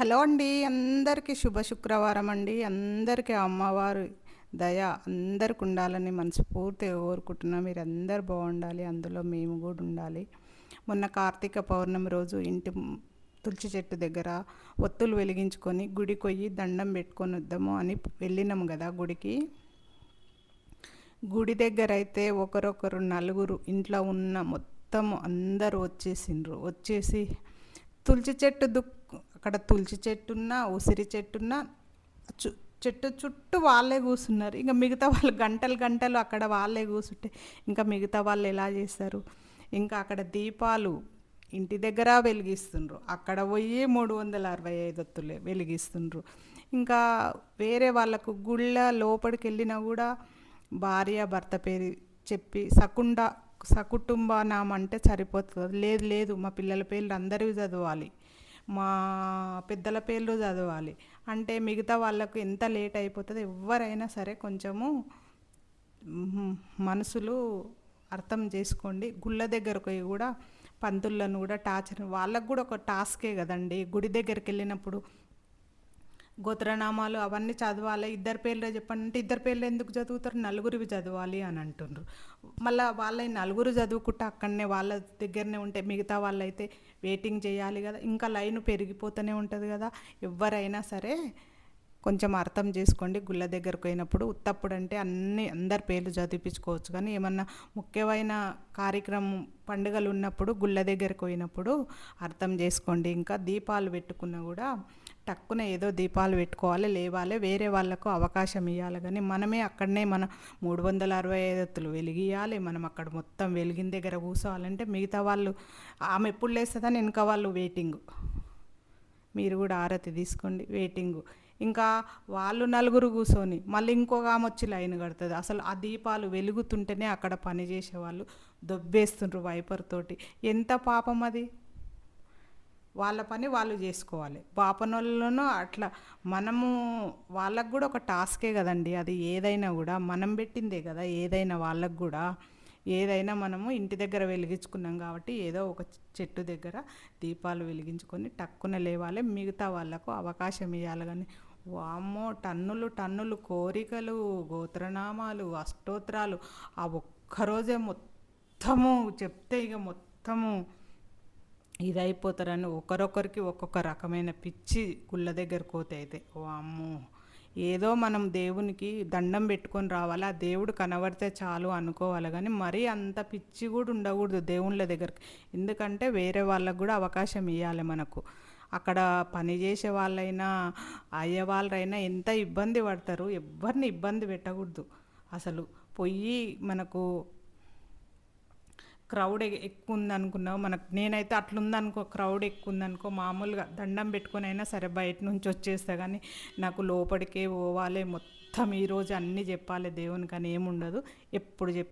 Hello అండి అందరికీ శుభ శుక్రవారం అండి. అందరికీ అమ్మవారు దయ అందరికి ఉండాలని మనస్ఫూర్తిగా కోరుకుంటున్నా. మీరు అందరు బాగుండాలి అందులో మేము కూడా ఉండాలి. మొన్న కార్తీక పౌర్ణమి రోజు ఇంటి తులసి చెట్టు దగ్గర ఒత్తులు వెలిగించుకొని గుడి కొయ్యి దండం పెట్టుకొని వద్దాము అని వెళ్ళినాము కదా గుడికి. గుడి దగ్గర అయితే ఒకరొకరు నలుగురు ఇంట్లో ఉన్న మొత్తం అందరూ వచ్చేసిండ్రు. వచ్చేసి తులసి చెట్టు దుక్ అక్కడ తులసి చెట్టున్న ఉసిరి చెట్టున్న చు చెట్టు చుట్టూ వాళ్ళే కూర్చున్నారు. ఇంకా మిగతా వాళ్ళు గంటలు గంటలు అక్కడ వాళ్ళే కూర్చుంటే ఇంకా మిగతా వాళ్ళు ఎలా చేస్తారు? ఇంకా అక్కడ దీపాలు ఇంటి దగ్గర వెలిగిస్తుండ్రు. అక్కడ పోయి మూడు వందల అరవై ఐదు ఒత్తులే వెలిగిస్తుండ్రు. ఇంకా వేరే వాళ్ళకు గుళ్ళ లోపలికి వెళ్ళినా కూడా భార్య భర్త పేరు చెప్పి సకుండ సకుటుంబ నామంటే సరిపోతుంది. లేదు లేదు మా పిల్లల పేర్లు అందరివి చదవాలి. మా పెద్దల పేర్లు చదవాలి. అంటే మిగతా వాళ్ళకు ఎంత లేట్ అయిపోతుందో ఎవరైనా సరే కొంచెము మనసులు అర్థం చేసుకోండి. గుళ్ళ దగ్గరకు పోయి కూడా పంతులను కూడా టార్చర్ వాళ్ళకు కూడా ఒక టాస్కే కదండి. గుడి దగ్గరికి వెళ్ళినప్పుడు గోత్రనామాలు అవన్నీ చదవాలి. ఇద్దరు పేర్లు చెప్పండి అంటే ఇద్దరు పేర్లు ఎందుకు చదువుతారు? నలుగురివి చదవాలి అని అంటుండ్రు. మళ్ళీ వాళ్ళ నలుగురు చదువుకుంటే అక్కడనే వాళ్ళ దగ్గరనే ఉంటే మిగతా వాళ్ళైతే వెయిటింగ్ చేయాలి కదా. ఇంకా లైన్ పెరిగిపోతూనే ఉంటుంది కదా. ఎవరైనా సరే కొంచెం అర్థం చేసుకోండి. గుళ్ళ దగ్గరకు పోయినప్పుడు ఉత్తప్పుడు అంటే అన్ని అందరి పేర్లు చదివించుకోవచ్చు కానీ ఏమన్నా ముఖ్యమైన కార్యక్రమం పండుగలు ఉన్నప్పుడు గుళ్ళ దగ్గరకు పోయినప్పుడు అర్థం చేసుకోండి. ఇంకా దీపాలు పెట్టుకున్నా కూడా టక్కున ఏదో దీపాలు పెట్టుకోవాలి లేవాలి. వేరే వాళ్ళకు అవకాశం ఇవ్వాలి కానీ మనమే అక్కడనే మన మూడు వందల అరవై ఐదు వెలిగియాలి మనం అక్కడ మొత్తం వెలిగిన దగ్గర కూర్చోవాలంటే మిగతా వాళ్ళు ఆమె ఎప్పుడు లేస్తుందని వెనక వాళ్ళు వెయిటింగ్ మీరు కూడా ఆరతి తీసుకోండి. వెయిటింగ్ ఇంకా వాళ్ళు నలుగురు కూర్చొని మళ్ళీ ఇంకొక ఆమె వచ్చి లైన్ కడుతుంది. అసలు ఆ దీపాలు వెలుగుతుంటేనే అక్కడ పని చేసేవాళ్ళు దొబ్బేస్తుండ్రు వైపర్ తోటి. ఎంత పాపం అది? వాళ్ళ పని వాళ్ళు చేసుకోవాలి. పాపనోళ్ళను అట్లా మనము వాళ్ళకు కూడా ఒక టాస్కే కదండి అది ఏదైనా కూడా. మనం పెట్టిందే కదా ఏదైనా వాళ్ళకు కూడా. ఏదైనా మనము ఇంటి దగ్గర వెలిగించుకున్నాం కాబట్టి ఏదో ఒక చెట్టు దగ్గర దీపాలు వెలిగించుకొని టక్కున లేవాలి. మిగతా వాళ్ళకు అవకాశం ఇవ్వాలి కానీ వామ్మో టన్నులు టన్నులు కోరికలు గోత్రనామాలు అష్టోత్తరాలు ఆ ఒక్కరోజే మొత్తము చెప్తే ఇక మొత్తము ఇదైపోతారని ఒకరొకరికి ఒక్కొక్క రకమైన పిచ్చి గుళ్ళ దగ్గరకు పోతే అయితే వామ్మో ఏదో మనం దేవునికి దండం పెట్టుకొని రావాలి ఆ దేవుడు కనబడితే చాలు అనుకోవాలి కానీ మరీ అంత పిచ్చి కూడా ఉండకూడదు దేవుళ్ళ దగ్గరికి. ఎందుకంటే వేరే వాళ్ళకు కూడా అవకాశం ఇవ్వాలి మనకు. అక్కడ పని చేసే వాళ్ళైనా అయ్యే వాళ్ళైనా ఎంత ఇబ్బంది పడతారు? ఎవరిని ఇబ్బంది పెట్టకూడదు. అసలు పొయ్యి మనకు క్రౌడ్ ఎక్కువ ఉందనుకున్నావు మనకు నేనైతే అట్లుందనుకో క్రౌడ్ ఎక్కువ ఉందనుకో మామూలుగా దండం పెట్టుకొని అయినా సరే బయట నుంచి వచ్చేస్తా. కానీ నాకు లోపలికే పోవాలి. మొత్తం ఈరోజు అన్నీ చెప్పాలి దేవునికి అని ఏముండదు. ఎప్పుడు చెప్